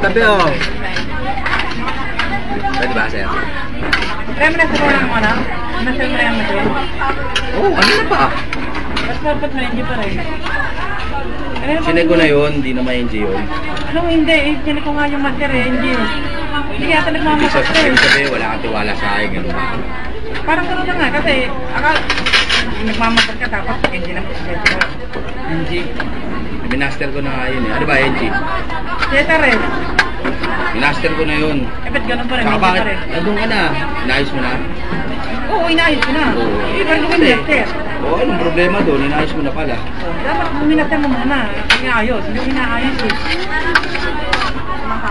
Tabi oh. Pwede ba, sir? Kaya mo nasa ko lang ano? Nasa mo lang mo Oo, oh, ano na pa? Mas dapat na hindi pa rin. Ano Sinek ko na yun, hindi na may NG yun. Ano hindi, eh, sinek ko nga yung master eh, hindi. Hindi yata sabihin, eh. ibig sabihin, wala kang tiwala sa akin, gano'n ba? Parang gano'n na nga, kasi akal, nagmamakot ka tapos hindi na ka. NG. Minaster ko na nga yun eh. Ano ba, NG? Theater rin. Minaster ko na yun. Eh, ba't gano'n pa rin? Saka bakit? Nandun ka na. Inayos mo na. Oo, inayos ko na. Oo. Pa rin ko master. Oo, anong problema doon? Inayos mo na pala. Dapat buminaster mo muna. Inaayos. Hindi inaayos eh.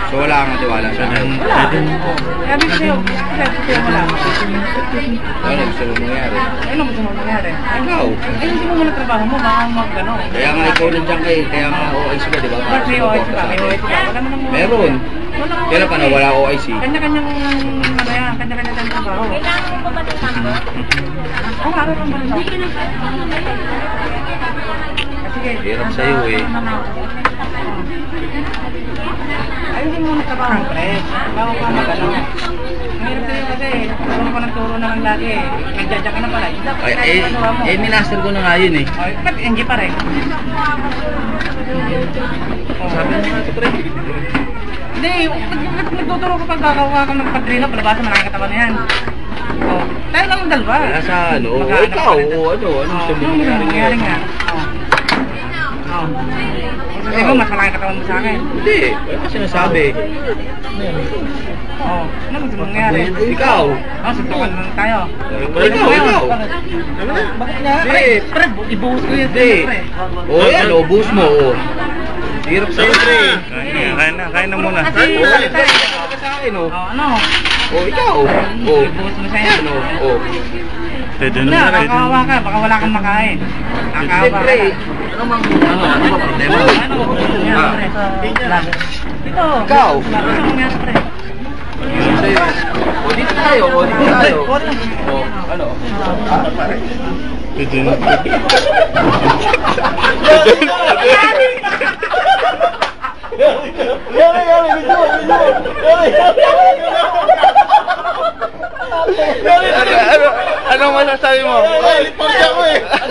So wala kang tiwala sa akin. Wala. Sabi ko sa'yo, kaya gusto mo wala. Ano gusto mo mangyari? Ano gusto mo mangyari? Ikaw. Ay, hindi mo muna trabaho mo, baka mag ano. Kaya nga ikaw nandiyan kayo. Kaya nga OIC ka, di ba? Ba't may OIC ba? May OIC ba? Wala mo. Meron. Wala mo. Kailan pa na wala OIC? Kanya-kanyang, ano yan, kanya-kanya tayong trabaho. Oo, araw lang ba rin ako? Ah, Sige. Hirap sa'yo eh. Ayusin mo na trabaho, ka mag ano. Ang hirap sa'yo kasi, turo ka ng turo naman lagi. Nagdadya ka na pala. Hindi dapat Ay, kaya eh, eh, minaster ko na nga yun eh. Ay, ba't NG pa rin? Sabi mo nga ito, pre. Hindi, nag- nag- nagtuturo ko pag gagawa ka ng padrino, palabasa malaki katawan na yan. Oh, tayo lang ang dalawa. Wala sa ano. Ikaw, ka rin. o ano, ano Oh, gusto mo ano mangyari mangyari ngayon? nga? Sabi mo, mas malaki katawan mo sa akin. Hindi, ka sinasabi. Oo. Ano gusto mong mangyari? Ikaw. Oh, suntukan lang tayo. Ikaw, ikaw. Bakit nga? Hindi. Pre, pre, ibuhos ko yun. Hindi. pre. O yan, o, boost mo, o. Hirap sa'yo, pre. Kaya, kaya na, kaya na muna. Kasi, O, bakit tayo? ikaw ka sa akin, o. Oh, ano? Ikaw. O. Ibuhos mo sa'yo. Yan, o. O. Pwede Na, na, pwede kakawa ka, baka wala kang makain. Kakawa ka. Siyempre, ano mang, ano, ano ba problema? Ano mangyari, pre? Ito. Ikaw. Ano ba mangyari, pre? O, dito tayo, o, dito tayo. O, ano? Ah, pare. Pwede na, pwede. Ano, ano, anong masasabi mo? Ano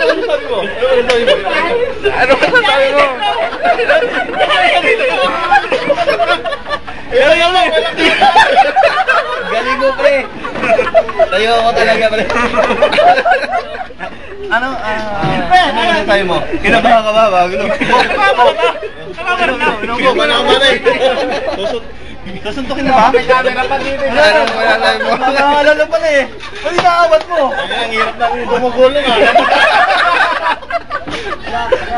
masasabi mo? Ano masasabi mo? Galing mo, pre. Tayo ako talaga, pre. ano, ah, ano masasabi mo? Kinabahan ka ba? Bago nung... Inom ko, wala ka ba Susut. Susuntukin na ba? May camera pa dito. Ano masasabi mo? Nakakaalala pala eh. Ano inaawat mo? Ang hirap na gumugulong ah.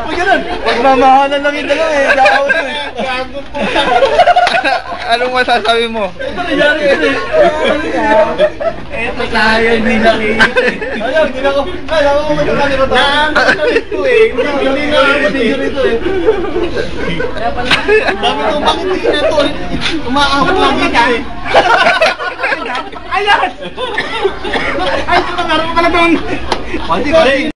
Huwag ganun. Magmamahalan lang yung dalawa eh. Dakaw to eh. Anong masasabi mo? Ito nangyari kasi. Ito tayo, hindi nakikita. Ayun, hindi na ko. Ay, ako ko magkakali ko tayo. Naantalit ko eh. Hindi na ako rito eh. Sabi ko, bakit hindi na to? Umaahon lang dito eh. Ayan! Ay, ito na meron ka pala doon. Pati kasi,